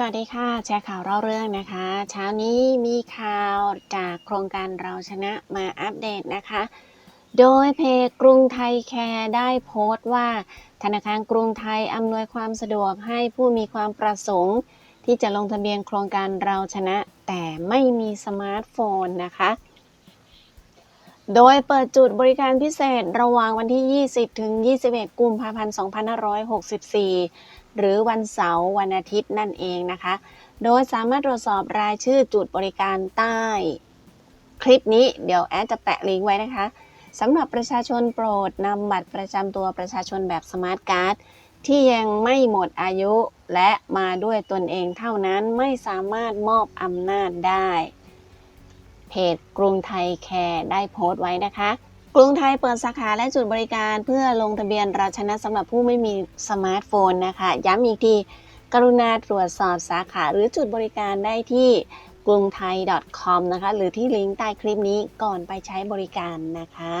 สวัสดีค่ะ แชร์ข่าวเล่าเรื่องนะคะ เช้านี้มีข่าวจากโครงการเราชนะมาอัปเดตนะคะ โดยเพจกรุงไทยแคร์ได้โพสต์ว่า ธนาคารกรุงไทยอำนวยความสะดวกให้ผู้มีความประสงค์ ที่จะลงทะเบียนโครงการเราชนะ แต่ไม่มีสมาร์ทโฟนนะคะ โดยเปิดจุดบริการพิเศษระหว่างวันที่ 20 ถึง 21 กุมภาพันธ์ 2564 หรือวันเสาร์วันอาทิตย์นั่นเองนะคะ โดยสามารถตรวจสอบรายชื่อจุดบริการใต้ คลิปนี้เดี๋ยวแอดจะแปะลิงก์ไว้นะคะสำหรับประชาชนโปรดนำบัตรประจำตัวประชาชนแบบสมาร์ทการ์ดที่ยังไม่หมดอายุและมาด้วยตนเองเท่านั้นไม่สามารถมอบอำนาจได้ เพจกรุงไทยแคร์ได้โพสต์ไว้นะคะ กรุงไทยเปิดสาขาและจุดบริการเพื่อลงทะเบียนราชนะสำหรับผู้ไม่มีสมาร์ทโฟนนะคะ ย้ำอีกที กรุณาตรวจสอบสาขาหรือจุดบริการได้ที่กรุงไทย .com นะคะ หรือที่ลิงก์ใต้คลิปนี้ก่อนไปใช้บริการนะคะ